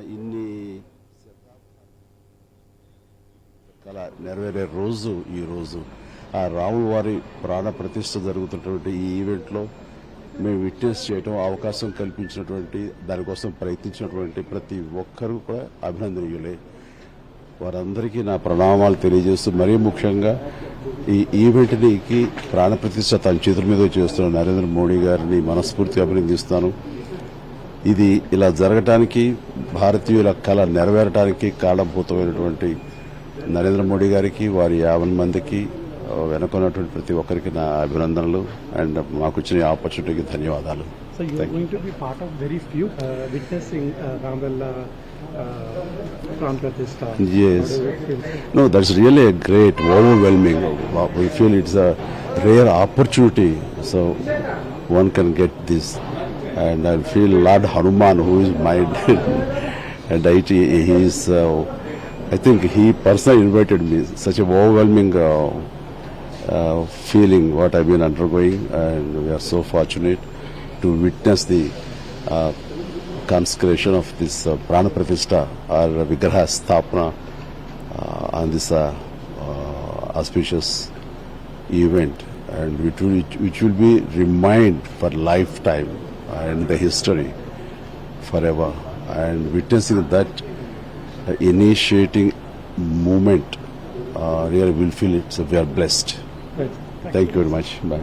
ఇన్ని కళ నెరవేరే రోజు ఈ రోజు. ఆ రాముల వారి ప్రాణ ప్రతిష్ఠ జరుగుతున్నటువంటి ఈ ఈవెంట్లో మేము విట్నెస్ చేయడం అవకాశం కల్పించినటువంటి దానికోసం ప్రయత్నించినటువంటి ప్రతి ఒక్కరూ కూడా అభినందనీయులే. వారందరికీ నా ప్రణామాలు తెలియజేస్తూ మరీ ముఖ్యంగా ఈ ఈవెంట్నికి ప్రాణప్రతిష్ఠ తన చేతుల మీద చేస్తున్న నరేంద్ర మోడీ గారిని మనస్ఫూర్తిగా అభినందిస్తాను ఇది ఇలా జరగటానికి భారతీయుల కళ నెరవేరటానికి కాలంభూతమైనటువంటి నరేంద్ర మోడీ గారికి వారి యాభై మందికి వెనుకున్నటువంటి ప్రతి ఒక్కరికి నా అభినందనలు అండ్ మాకు వచ్చిన ఆపర్చునిటీకి ధన్యవాదాలు. That's really great overwhelming we feel it's a rare opportunity so one can get this And I feel Lord Hanuman, who is my deity, he is. Uh, I think he personally invited me. Such a overwhelming uh, uh, feeling what I've been undergoing, and we are so fortunate to witness the uh, consecration of this uh, Prana Pratishtha or Vigraha Sthapana uh, on this uh, uh, auspicious event, and which will, which will be remind for lifetime and the history forever. And witnessing that uh, initiating movement, uh, really will feel it's we are blessed. Right. Thank you very much. Bye.